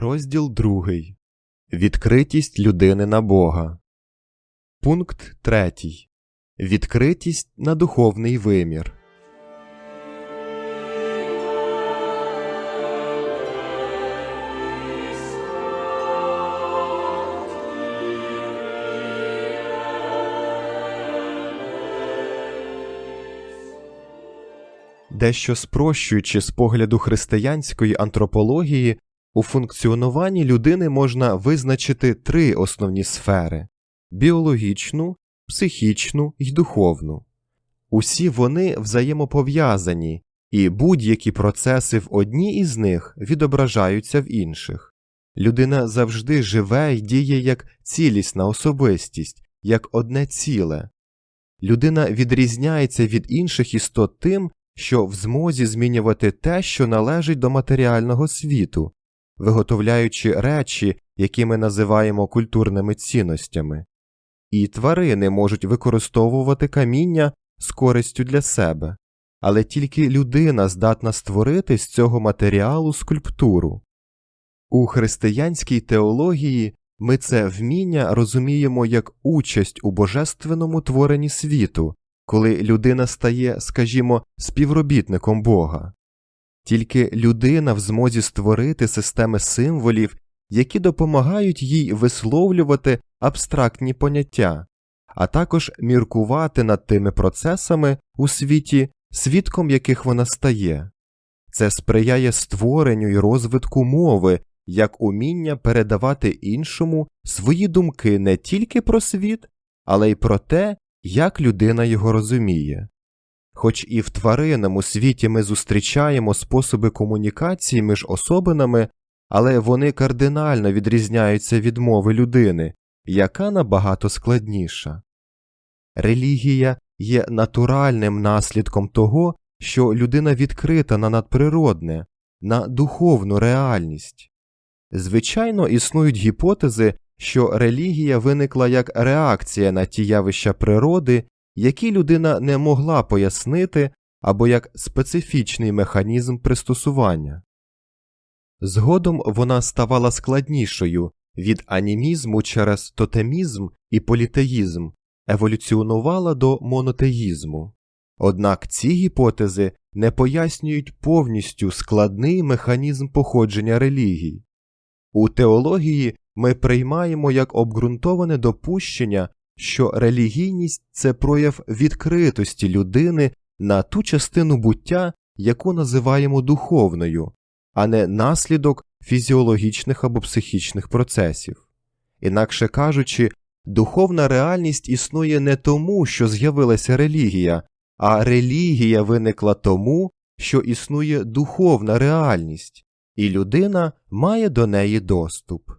Розділ 2. Відкритість людини на Бога. Пункт 3. Відкритість на духовний вимір. Дещо спрощуючи з погляду християнської антропології, у функціонуванні людини можна визначити три основні сфери біологічну, психічну і духовну. Усі вони взаємопов'язані, і будь-які процеси в одній із них відображаються в інших. Людина завжди живе і діє як цілісна особистість, як одне ціле. Людина відрізняється від інших істот тим, що в змозі змінювати те, що належить до матеріального світу, виготовляючи речі, які ми називаємо культурними цінностями. І тварини можуть використовувати каміння з користю для себе, але тільки людина здатна створити з цього матеріалу скульптуру. У християнській теології ми це вміння розуміємо як участь у божественному творенні світу, коли людина стає, скажімо, співробітником Бога. Тільки людина в змозі створити системи символів, які допомагають їй висловлювати абстрактні поняття, а також міркувати над тими процесами у світі, свідком яких вона стає. Це сприяє створенню і розвитку мови як уміння передавати іншому свої думки не тільки про світ, але й про те, як людина його розуміє. Хоч і в тваринному світі ми зустрічаємо способи комунікації між особинами, але вони кардинально відрізняються від мови людини, яка набагато складніша. Релігія є натуральним наслідком того, що людина відкрита на надприродне, на духовну реальність. Звичайно, існують гіпотези, що релігія виникла як реакція на ті явища природи, які людина не могла пояснити або як специфічний механізм пристосування. Згодом вона ставала складнішою від анімізму через тотемізм і політеїзм, еволюціонувала до монотеїзму. Однак ці гіпотези не пояснюють повністю складний механізм походження релігій. У теології ми приймаємо як обґрунтоване допущення, що релігійність це прояв відкритості людини на ту частину буття, яку називаємо духовною, а не наслідок фізіологічних або психічних процесів. Інакше кажучи, духовна реальність існує не тому, що з'явилася релігія, а релігія виникла тому, що існує духовна реальність, і людина має до неї доступ.